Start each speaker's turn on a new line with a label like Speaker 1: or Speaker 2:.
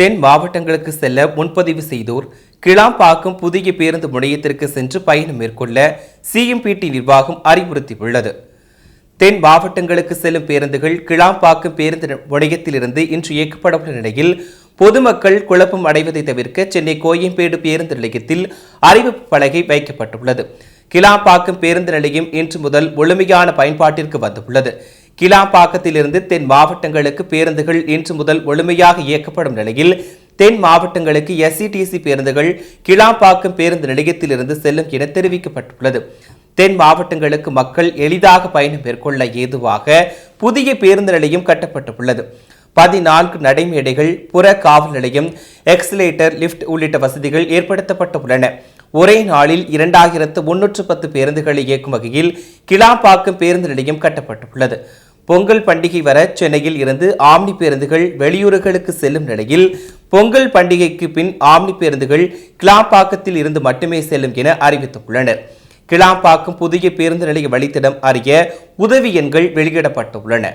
Speaker 1: தென் மாவட்டங்களுக்கு செல்ல முன்பதிவு செய்தோர் கிளாம்பாக்கம் புதிய பேருந்து முனையத்திற்கு சென்று பயணம் மேற்கொள்ள சிஎம்பிடி நிர்வாகம் அறிவுறுத்தியுள்ளது. தென் மாவட்டங்களுக்கு செல்லும் பேருந்துகள் கிளாம்பாக்கம் பேருந்து முனையத்திலிருந்து இன்று இயக்கப்பட உள்ள நிலையில் பொதுமக்கள் குழப்பம் அடைவதை தவிர்க்க சென்னை கோயம்பேடு பேருந்து நிலையத்தில் அறிவிப்பு பலகை வைக்கப்பட்டுள்ளது. கிளாம்பாக்கம் பேருந்து நிலையம் இன்று முதல் முழுமையான பயன்பாட்டிற்கு வந்துள்ளது. கிளாம்பாக்கத்திலிருந்து தென் மாவட்டங்களுக்கு பேருந்துகள் இன்று முதல் முழுமையாக இயக்கப்படும் நிலையில் தென் மாவட்டங்களுக்கு எஸ்இடிசி பேருந்துகள் கிளாம்பாக்கம் பேருந்து நிலையத்திலிருந்து செல்லும் என தெரிவிக்கப்பட்டுள்ளது. தென் மாவட்டங்களுக்கு மக்கள் எளிதாக பயணம் மேற்கொள்ள ஏதுவாக புதிய பேருந்து நிலையம் கட்டப்பட்டுள்ளது. பதினான்கு நடைமேடைகள் புற காவல் நிலையம் எக்ஸலேட்டர் லிஃப்ட் உள்ளிட்ட வசதிகள் ஏற்படுத்தப்பட்டுள்ளன. ஒரே நாளில் இரண்டாயிரத்து முன்னூற்று பத்து பேருந்துகளை இயக்கும் வகையில் கிளாம்பாக்கம் பேருந்து நிலையம் கட்டப்பட்டுள்ளது. பொங்கல் பண்டிகை வர சென்னையில் இருந்து ஆம்னி பேருந்துகள் வெளியூர்களுக்கு செல்லும் நிலையில் பொங்கல் பண்டிகைக்கு பின் ஆம்னி பேருந்துகள் கிளாம்பாக்கத்தில் இருந்து மட்டுமே செல்லும் என அறிவித்துள்ளனர். கிளாம்பாக்கம் புதிய பேருந்து நிலைய வழித்திடம் அறிய உதவி எண்கள் வெளியிடப்பட்டுள்ளன.